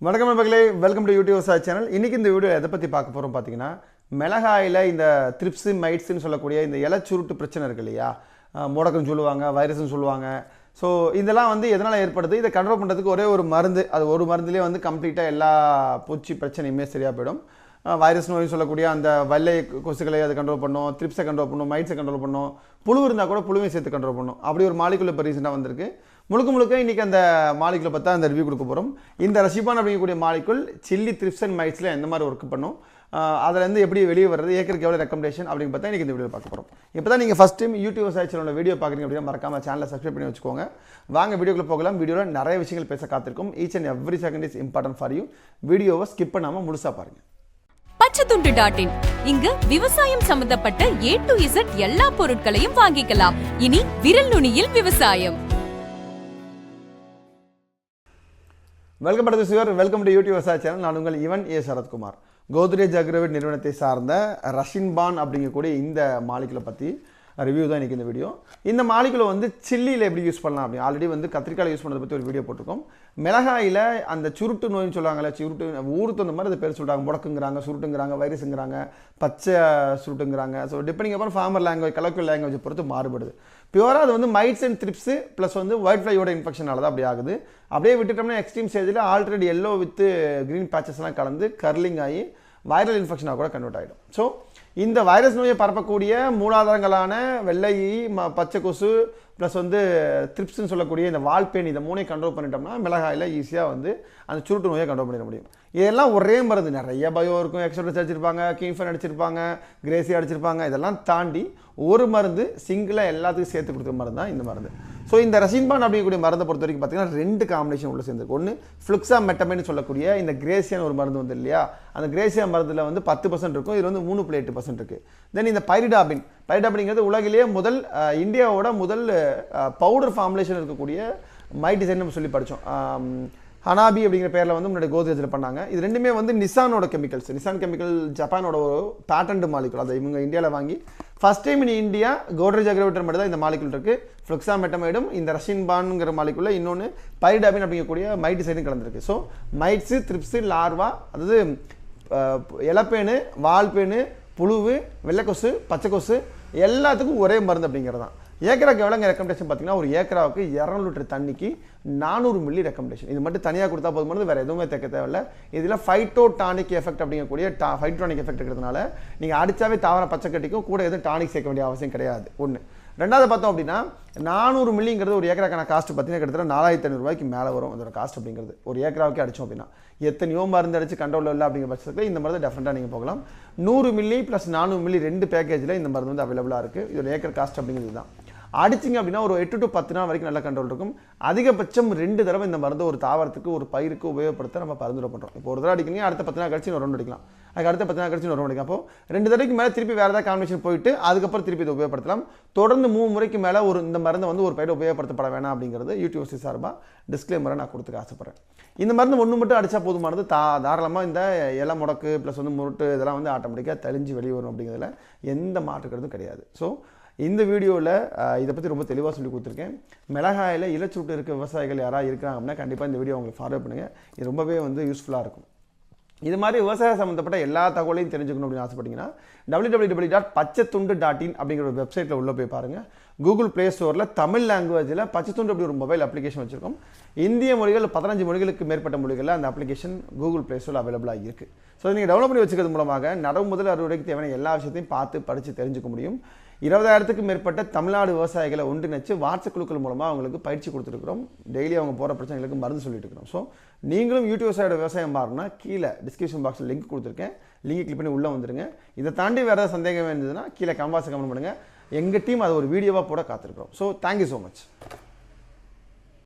வணக்கம் நண்பர்களே welcome to YouTube sir channel இன்றைக்கி இந்த வீடியோ எதை பற்றி பார்க்க போகிறோம் பார்த்தீங்கன்னா மிளகாயில் இந்த த்ரிப்ஸு மைட்ஸுன்னு சொல்லக்கூடிய இந்த இலச்சுருட்டு பிரச்சனை இருக்கு இல்லையா? அஹ் முடக்கம்னு சொல்லுவாங்க வைரஸ்ன்னு சொல்லுவாங்க. ஸோ இதெல்லாம் வந்து எதனால் ஏற்படுது? இதை கண்ட்ரோல் பண்ணுறதுக்கு ஒரே ஒரு மருந்து அது ஒரு மருந்துலேயே வந்து கம்ப்ளீட்டாக எல்லா பூச்சி பிரச்சனையுமே சரியாக போயிடும். வைரஸ் நோய் சொல்லக்கூடிய அந்த வெள்ளை கொசுக்களை அதை கண்ட்ரோல் பண்ணும் த்ரிப்ஸை கண்ட்ரோல் பண்ணும் மைட்ஸை கண்ட்ரோல் பண்ணும் புழு இருந்தால் கூட புழுவையும் சேர்த்து கண்ட்ரோல் பண்ணும். அப்படி ஒரு மாலிகுலர் இப்போ ரீசெண்டாக வந்திருக்கு. முழுக்க முழுக்க இன்றைக்கி அந்த மாலிகுலை பார்த்தா அந்த ரிவ்யூ கொடுக்க போகிறோம் இந்த ரஷிபான் அப்படிங்கக்கூடிய மாலிகுல் சில்லி த்ரிப்ஸ் அண்ட் மைட்ஸில் எந்த மாதிரி ஒர்க் பண்ணும்? அஹ் அதுலேருந்து எப்படி வெளியே வர்றது ஏக்கருக்கு எவ்வளோ ரெக்கமெண்டேஷன் அப்படின்னு பார்த்தா இன்றைக்கி இந்த வீடியோ பார்க்க போகிறோம் இப்போ தான் நீங்கள் ஃபஸ்ட் டைம் யூடியூப் சேனலோட வீடியோ பார்க்குறீங்க அப்படின்னா மறக்காம சேனலை சப்ஸ்கிரைப் பண்ணி வச்சுக்கோங்க. வாங்க வீடியோக்குள்ள போகலாம். வீடியோவில் நிறைய விஷயங்கள் பேச காத்திருக்கும். Each and every second is important for you வீடியோவை ஸ்கிப் பண்ணாமல் முழுசாக பாருங்கள் பச்சைத்துண்டு டாட் இன் இங்கு விவசாயம் சம்பந்தப்பட்ட ஏ டு இசட் எல்லா பொருட்களையும் வாங்கிக்கலாம். இனி விரல் நுனியில் விவசாயம். வெல்கம் டு சிவர் வெல்கம் டு யூடியூப் விவசாய சேனல் நான் உங்கள் இவன் ஏ சரத்குமார். கோத்ரேஜ் அக்ரவேட் நிறுவனத்தை சார்ந்த ரஷின்பான் அப்படிங்கக்கூடிய இந்த மாளிகளை பற்றி ரிவ்யூ தான் இன்றைக்கி இந்த வீடியோ இந்த மாலிகுலை வந்து சில்லியில் எப்படி யூஸ் பண்ணலாம் அப்படி ஆல்ரெடி வந்து கத்திரிக்காய் யூஸ் பண்ணுறதை பற்றி ஒரு வீடியோ போட்டிருக்கோம். மிளகாயில் அந்த சுருட்டு நோய்னு சொல்லுவாங்கல்ல சுருட்டு ஊருக்கு அந்த மாதிரி அது பேர் சொல்கிறாங்க முடக்குங்கிறாங்க சுருட்டுங்கிறாங்க வைரஸுங்கிறாங்க பச்சை சுருட்டுங்கிறாங்க. ஸோ டிபெண்டிங் அப்புறம் ஃபார்மர் லாங்குவேஜ் கலக்குவல் லாங்குவேஜ் பொறுத்து மாறுபடுது. பியூராக அது வந்து மைட்ஸ் அண்ட் த்ரிப்ஸு ப்ளஸ் வந்து ஒயிட் ஃப்ளையோட இன்ஃபெக்ஷனால தான் அப்படி ஆகுது. அப்படியே விட்டுட்டோம்னா எக்ஸ்ட்ரீம் ஸ்டேஜில் ஆல்ரெடி எல்லோ வித்து க்ரீன் பேச்சஸ்லாம் கலந்து கர்லிங் ஆகி வைரல் இன்ஃபெக்ஷனாக கூட கன்வெர்ட் ஆகிடும் ஸோ இந்த வைரஸ் நோயை பரப்பக்கூடிய மூலாதாரங்களான வெள்ளை ம பச்சை கொசு ப்ளஸ் வந்து த்ரிப்ஸ்ன்னு சொல்லக்கூடிய இந்த வால்பேன் இதை மூணையும் கண்ட்ரோல் பண்ணிட்டோம்னா மிளகாயில் ஈஸியாக வந்து அந்த சுருட்டு நோயை கண்ட்ரோல் பண்ணிட முடியும். இதெல்லாம் ஒரே மருந்து. நிறைய பயோ இருக்கும். எக்ஸ்ட்ரஸ் அடிச்சிருப்பாங்க கிங்ஃபன் அடிச்சிருப்பாங்க கிரேசி அடிச்சிருப்பாங்க. இதெல்லாம் தாண்டி ஒரு மருந்து சிங்கிளாக எல்லாத்துக்கும் சேர்த்து கொடுத்த மருந்து தான் இந்த மருந்து. ஸோ இந்த ரசின்பான் அப்படிங்கக்கூடிய மருந்தை பொறுத்த வரைக்கும் பார்த்தீங்கன்னா ரெண்டு காம்பினேஷன் உள்ள சேர்ந்துருக்கு. ஒன்று ஃப்ளிக்ஸா மெட்டமைன்னு சொல்லக்கூடிய இந்த கிரேசியான் ஒரு மருந்து வந்து இல்லையா? அந்த கிரேசியா மருந்தில் வந்து பத்து பர்சன்ட் இருக்கும். இது வந்து மூணு புள்ளி எட்டு பர்சன்ட் இருக்குது தென் இந்த பைரிடாபின் பைரிடாபின்ங்கிறது உலகிலேயே முதல் இந்தியாவோட முதல் பவுடர் ஃபார்முலேஷன் இருக்கக்கூடிய மைடிசைன் நம்ம சொல்லி படித்தோம் ஹனாபி அப்படிங்கிற பேரில் வந்து முன்னாடி கோத்ரேஜில் பண்ணாங்க. இது ரெண்டுமே வந்து நிசானோட கெமிக்கல்ஸ் நிசான் கெமிக்கல் ஜப்பானோட ஒரு பேட்டன்ட் மாலிகுல் அதை இவங்க இந்தியாவில் வாங்கி first time in India Godrej அக்ரவேட்டர் மட்டும் தான் இந்த மாலிகுல் இருக்குது ஃப்ளக்ஸாமெட்டமைடும் இந்த ரஷின் பான்ங்கிற மாலிகுல இன்னொன்று பைடாபின் அப்படிங்கக்கூடிய மைட்டிசைடும் கலந்துருக்கு. ஸோ மைட்ஸு த்ரிப்ஸு லார்வா அதாவது இலப்பேனு வால்பேனு புழுவு வெள்ளைக்கொசு பச்சைக்கொசு எல்லாத்துக்கும் ஒரே மருந்து அப்படிங்கிறது தான் ஏக்கராக்கு எவ்வளோங்க ரெக்கமெண்டேஷன் பார்த்தீங்கன்னா ஒரு ஏக்கராவுக்கு இரநூறு லிட்டர் தண்ணிக்கு நானூறு மில்லி ரெக்கமெண்டேஷன் இது மட்டும் தனியாக கொடுத்தா போதுமானது வேறு எதுவுமே தேக்க தேவையில்ல. இதில் ஃபைட்டோ டானிக் எஃபெக்ட் அப்படிங்கக்கூடிய டா ஃபைட்டோனிக் எஃபெக்ட் இருக்கிறதுனால நீங்கள் அடித்தாவே தாவர பச்சை கட்டிக்கும் கூட எதுவும் டானிக் சேர்க்க வேண்டிய அவசியம் கிடையாது. ஒன்று ரெண்டாவது பார்த்தோம் அப்படின்னா நானூறு மில்லிங்கிறது ஒரு ஏக்கராக்கான காஸ்ட் பார்த்தீங்கன்னா கிட்டத்தட்ட நாலாயிரத்தி ஐநூறுரூவாய்க்கு மேலே வரும் அதோட காஸ்ட் அப்படிங்கிறது. ஒரு ஏக்கராவுக்கு அடித்தோம் அப்படின்னா. எத்தனையோ மருந்து அடிச்சு கண்ட்ரோல் இல்லை அப்படிங்கிற பட்சத்தில் இந்த மருந்து டெஃபினட்டாக நீங்கள் போகலாம். நூறு மில்லி ப்ளஸ் நானூறு மில்லி ரெண்டு பேக்கேஜில் இந்த மருந்து வந்து அவைலபிளாக இருக்குது இதோட ஏக்கர் காஸ்ட் அப்படிங்கிறது தான் அடிச்சிங்க அப்படின்னா ஒரு எட்டு டு பத்து நாள் வரைக்கும் நல்ல கண்ட்ரோல் இருக்கும். அதிகபட்சம் ரெண்டு தடவை இந்த மருந்து ஒரு தாவரத்துக்கு ஒரு பயிருக்கு உபயோகப்படுத்த நம்ம பரிந்துரை பண்ணுறோம் இப்போ ஒரு தடவை அடிக்கிறீங்க அடுத்த பத்து நாள் கழிச்சு இன்னொரு அடிக்கலாம். அதுக்கு அடுத்த பத்து நாள் கழிச்சு ஒரு அடிக்கலாம். அப்போ ரெண்டு தடவைக்கு மேலே திருப்பி வேறு ஏதாவது காம்பினேஷன் போயிட்டு அதுக்கப்புறம் திருப்பி இதை உபயோகப்படுத்தலாம். தொடர்ந்து மூணு முறைக்கு மேலே ஒரு இந்த மருந்தை வந்து ஒரு பயிரை உபயோகப்படுத்தப்பட வேணாம் அப்படிங்கிறது யூடியூப்சி சார்பாக டிஸ்க்ளைமரை நான் கொடுத்துக்க ஆசைப்பட்றேன். இந்த மருந்து ஒன்று மட்டும் அடித்தா போதுமானது தா தாராளமாக இந்த இலை முடக்கு ப்ளஸ் வந்து முருட்டு இதெல்லாம் வந்து ஆட்டோமேட்டிக்காக தெளிஞ்சு வெளியே வரும் அப்படிங்கிறதுல எந்த மாற்றுக்கிறதும் கிடையாது. ஸோ இந்த வீடியோவில் இதை பற்றி ரொம்ப தெளிவாக சொல்லி கொடுத்துருக்கேன். மிளகாயில் இலச்சூட்டு இருக்க விவசாயிகள் யாராவது இருக்கிறாங்க அப்படின்னா கண்டிப்பாக இந்த வீடியோ உங்களுக்கு ஃபார்வர்ட் பண்ணுங்கள் இது ரொம்பவே வந்து யூஸ்ஃபுல்லாக இருக்கும். இது மாதிரி விவசாய சம்மந்தப்பட்ட எல்லா தகவலையும் தெரிஞ்சுக்கணும் அப்படின்னு ஆசைப்பட்டீங்கன்னா W W W dot Pachaithundu dot in அப்படிங்கிற ஒரு வெப்சைட்டில் உள்ளே போய் பாருங்கள் கூகுள் ப்ளே ஸ்டோரில் தமிழ் லாங்குவேஜில் பச்சத்துண்டு அப்படி ஒரு மொபைல் அப்ளிகேஷன் வச்சுருக்கோம். இந்திய மொழிகள் பதினஞ்சு மொழிகளுக்கு மேற்பட்ட மொழிகளில் அந்த அப்ளிகேஷன் கூகுள் ப்ளே ஸ்டோரில் அவைலபிளாக இருக்குது ஸோ நீங்கள் டெவலப் பண்ணி வச்சுக்கிறது மூலமாக நடவு முதல் அறுவடைக்கு தேவையான எல்லா விஷயத்தையும் பார்த்து படித்து தெரிஞ்சுக்க முடியும். இருபதாயிரத்துக்கு மேற்பட்ட தமிழ்நாடு விவசாயிகளை ஒன்றிணைச்சு வாட்ஸ்அப் குழுக்கள் மூலமாக அவங்களுக்கு பயிற்சி கொடுத்துருக்குறோம். டெய்லி அவங்க போகிற பிரச்சனைகளுக்கு மருந்து சொல்லிட்டு இருக்கிறோம் ஸோ நீங்களும் யூடியூப்ஸோட விவசாயம் மாறினா கீழே டிஸ்கிரிப்ஷன் பாக்ஸில் லிங்க் கொடுத்துருக்கேன். லிங்க் கிளிக் பண்ணி உள்ளே வந்துருங்க. இதை தாண்டி வேறு ஏதாவது சந்தேகம் இருந்ததுன்னா கீழே கம்பாஸ் கமெண்ட் பண்ணுங்கள் எங்கள் டீம் அதை ஒரு வீடியோவாக போட காத்திருக்கிறோம். So thank you so much